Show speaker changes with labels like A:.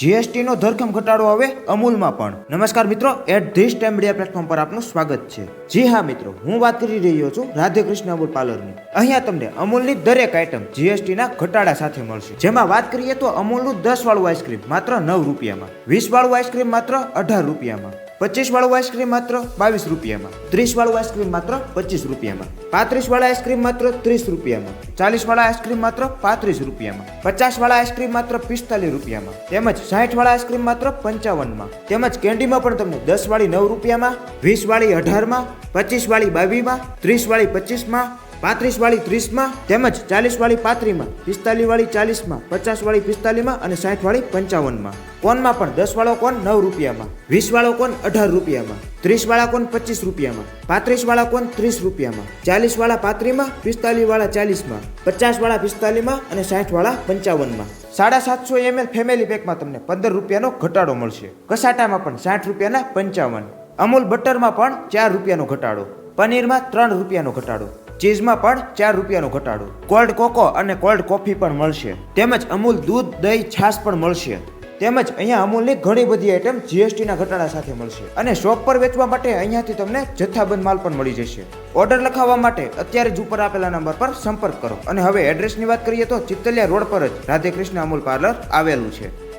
A: GST નો ધરખમ ઘટાડો હવે અમૂલમાં પણ. નમસ્કાર મિત્રો, at this time media platform પર આપનું સ્વાગત છે. જી હા મિત્રો, હું વાત કરી રહ્યો છું રાધે કૃષ્ણ અમૂલ પાર્લરની. અહીંયા તમને અમૂલની દરેક આઇટમ જીએસટી ના ઘટાડા સાથે મળશે. જેમાં વાત કરીએ તો અમૂલનું દસ વાળું આઈસ્ક્રીમ માત્ર નવ રૂપિયામાં વીસ વાળું આઈસ્ક્રીમ માત્ર અઢાર રૂપિયામાં. પચીસ વાળું આઈસ્ક્રીમ માત્ર બાવીસ રૂપિયામાં. ત્રીસ વાળું આઈસ્ક્રીમ માત્ર પચીસ રૂપિયામાં. પાંત્રીસ વાળા આઈસ્ક્રીમ માત્ર ત્રીસ રૂપિયામાં. ચાલીસ વાળા આઈસ્ક્રીમ માત્ર પાંત્રીસ રૂપિયામાં. પચાસ વાળા આઈસ્ક્રીમ માત્ર પિસ્તાલીસ રૂપિયામાં. તેમજ સાઠ વાળા આઈસ્ક્રીમ માત્ર પંચાવનમાં. તેમજ કેન્ડીમાં પણ તમને દસ વાળી નવ રૂપિયામાં વીસ વાળી અઢારમાં પચીસ વાળી બાવીમાં ત્રીસ વાળી પચીસમાં પાંત્રીસ વાળી ત્રીસમાં તેમજ ચાલીસ વાળી પાંત્રીમાં પિસ્તાલીસ વાળી ચાલીસમાં પચાસ વાળી પિસ્તાલીસમાં અને સાઠ વાળી પંચાવનમાં. કોનમાં પણ દસ વાળો કોન નવ રૂપિયામાં વીસ વાળો કોન અઢાર રૂપિયામાં ત્રીસ વાળા કોન પચીસ રૂપિયામાં પાંત્રીસ વાળા કોન ત્રીસ રૂપિયામાં ચાલીસ વાળા પાંત્રીસમાં પિસ્તાલીસ વાળા ચાલીસમાં પચાસ વાળા પિસ્તાલીસમાં અને સાઠ વાળા પંચાવનમાં. સાડા સાતસો એમએલ ફેમિલી પેકમાં તમને પંદર રૂપિયાનો ઘટાડો મળશે. કસાટામાં પણ સાઠ રૂપિયાના પંચાવન. અમૂલ બટરમાં પણ ચાર રૂપિયાનો ઘટાડો. પનીરમાં ત્રણ રૂપિયાનો ઘટાડો. ચીઝમાં પણ ચાર રૂપિયાનો ઘટાડો. કોલ્ડ કોકો અને કોલ્ડ કોફી પણ મળશે. તેમજ અમૂલ દૂધ, દહીં, છાશ પણ મળશે. તેમજ અહીંયા અમૂલની ઘણી બધી આઇટમ જીએસટીના ઘટાડા સાથે મળશે. અને શોપ પર વેચવા માટે અહીંયાથી તમને જથ્થાબંધ માલ પણ મળી જશે. ઓર્ડર લખાવવા માટે અત્યારે જ ઉપર આપેલા નંબર પર સંપર્ક કરો. અને હવે એડ્રેસની વાત કરીએ તો ચિત્તલિયા રોડ પર જ રાધે કૃષ્ણ અમૂલ પાર્લર આવેલું છે.